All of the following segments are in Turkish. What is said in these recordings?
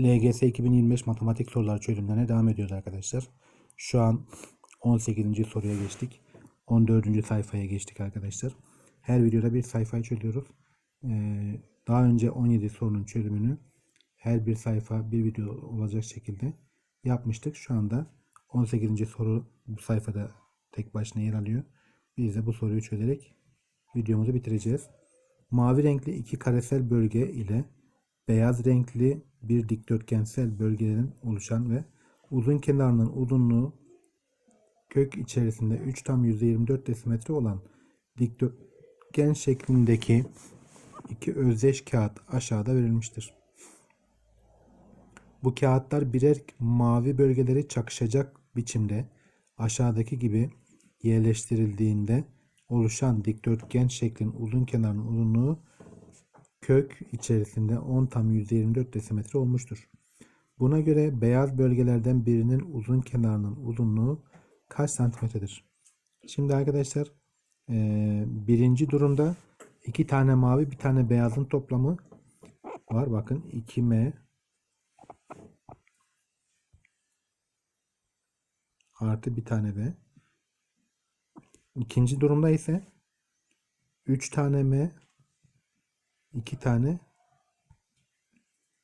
LGS 2025 matematik soruları çözümlerine devam ediyoruz arkadaşlar. Şu an 18. soruya geçtik. 14. sayfaya geçtik arkadaşlar. Her videoda bir sayfayı çözüyoruz. Ee, daha önce 17 sorunun çözümünü her bir sayfa bir video olacak şekilde yapmıştık. Şu anda 18. soru bu sayfada tek başına yer alıyor. Biz de bu soruyu çözerek videomuzu bitireceğiz. Mavi renkli iki karesel bölge ile beyaz renkli bir dikdörtgensel bölgelerin oluşan ve uzun kenarının uzunluğu kök içerisinde 3 tam %24 desimetre olan dikdörtgen şeklindeki iki özdeş kağıt aşağıda verilmiştir. Bu kağıtlar birer mavi bölgeleri çakışacak biçimde aşağıdaki gibi yerleştirildiğinde oluşan dikdörtgen şeklin uzun kenarının uzunluğu kök içerisinde 10 tam %24 desimetre olmuştur. Buna göre beyaz bölgelerden birinin uzun kenarının uzunluğu kaç santimetredir? Şimdi arkadaşlar eee, birinci durumda iki tane mavi bir tane beyazın toplamı var. Bakın 2m artı bir tane b. İkinci durumda ise 3 tane m 2 tane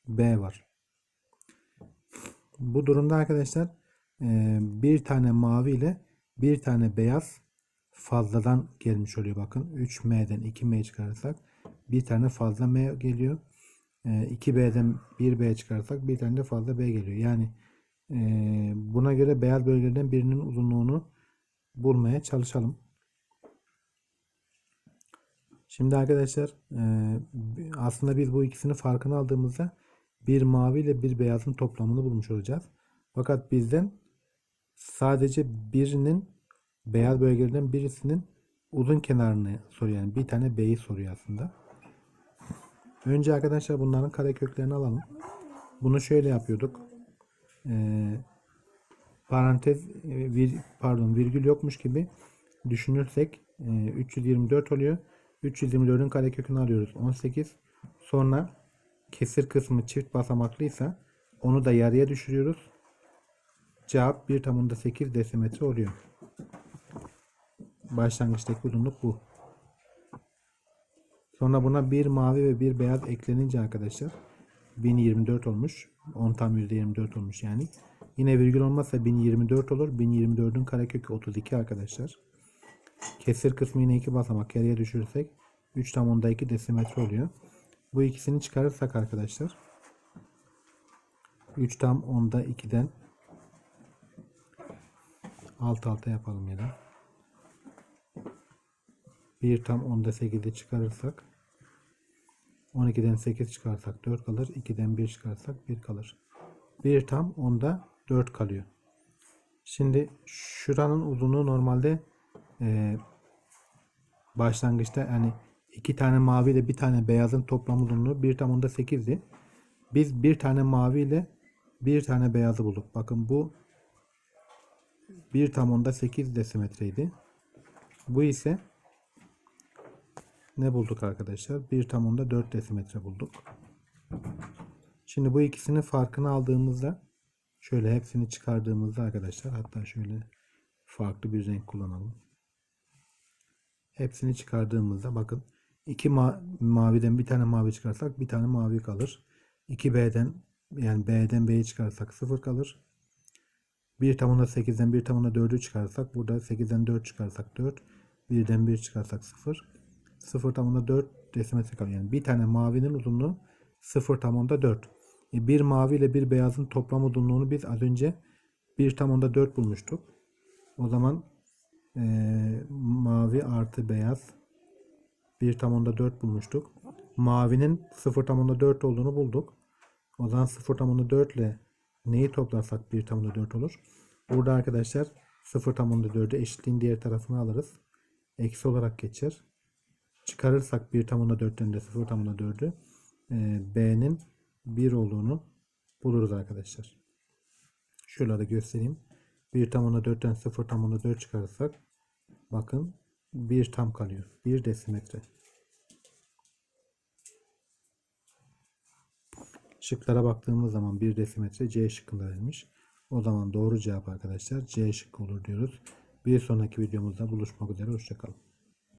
b var. Bu durumda arkadaşlar e, bir tane mavi ile bir tane beyaz fazladan gelmiş oluyor. Bakın 3m'den 2m çıkarırsak bir tane fazla m geliyor. E, 2b'den 1b çıkarırsak bir tane de fazla b geliyor. Yani e, buna göre beyaz bölgelerden birinin uzunluğunu bulmaya çalışalım. Şimdi arkadaşlar e, aslında biz bu ikisinin farkını aldığımızda bir mavi ile bir beyazın toplamını bulmuş olacağız. Fakat bizden sadece birinin beyaz bölgelerden birisinin uzun kenarını soruyor. Yani bir tane B'yi soruyor aslında. Önce arkadaşlar bunların kareköklerini alalım. Bunu şöyle yapıyorduk. Ee, parantez e, vir, pardon virgül yokmuş gibi düşünürsek e, 324 oluyor. 324'ün karekökünü alıyoruz. 18. Sonra kesir kısmı çift basamaklıysa onu da yarıya düşürüyoruz. Cevap 1 tam onda 8 desimetre oluyor. Başlangıçtaki uzunluk bu. Sonra buna bir mavi ve bir beyaz eklenince arkadaşlar 1024 olmuş. 10 tam %24 olmuş yani. Yine virgül olmazsa 1024 olur. 1024'ün karekökü 32 arkadaşlar. Kesir kısmı yine 2 basamak yarıya düşürürsek 3 tam onda 2 desimetre oluyor. Bu ikisini çıkarırsak arkadaşlar 3 tam onda 2'den alt alta yapalım ya da 1 tam onda 8'i çıkarırsak 12'den 8 çıkarsak 4 kalır. 2'den 1 çıkarsak 1 kalır. 1 tam onda 4 kalıyor. Şimdi şuranın uzunluğu normalde e, başlangıçta yani iki tane mavi ile bir tane beyazın toplam uzunluğu 1 tam onda 8'di. Biz bir tane mavi ile bir tane beyazı bulduk. Bakın bu 1 tam onda 8 desimetreydi. Bu ise ne bulduk arkadaşlar? 1 tam onda 4 desimetre bulduk. Şimdi bu ikisinin farkını aldığımızda şöyle hepsini çıkardığımızda arkadaşlar hatta şöyle farklı bir renk kullanalım. Hepsini çıkardığımızda bakın iki ma maviden bir tane mavi çıkarsak bir tane mavi kalır. 2B'den yani B'den B'yi çıkarsak 0 kalır. 1 tam onda 8'den 1 tam onda 4'ü çıkarsak burada 8'den 4 çıkarsak 4. 1'den 1 çıkarsak 0. 0 tam onda 4 desimetre kalıyor. Yani bir tane mavinin uzunluğu 0 tam onda 4. E, bir mavi ile bir beyazın toplam uzunluğunu biz az önce 1 tam onda 4 bulmuştuk. O zaman e, mavi artı beyaz 1 tam onda 4 bulmuştuk. Mavinin 0 tam onda 4 olduğunu bulduk. O zaman 0 tam onda 4 ile neyi toplarsak 1 tam onda 4 olur. Burada arkadaşlar 0 tam onda 4'ü eşitliğin diğer tarafını alırız. Eksi olarak geçer. Çıkarırsak 1 tam onda 4'ten de 0 tam onda 4'ü e, B'nin 1 olduğunu buluruz arkadaşlar. Şöyle de göstereyim. 1 tam onda 4'ten 0 tam onda 4 çıkarırsak bakın 1 tam kalıyor. 1 desimetre. Şıklara baktığımız zaman bir desimetre C şıkkında verilmiş. O zaman doğru cevap arkadaşlar C şıkkı olur diyoruz. Bir sonraki videomuzda buluşmak üzere. Hoşçakalın.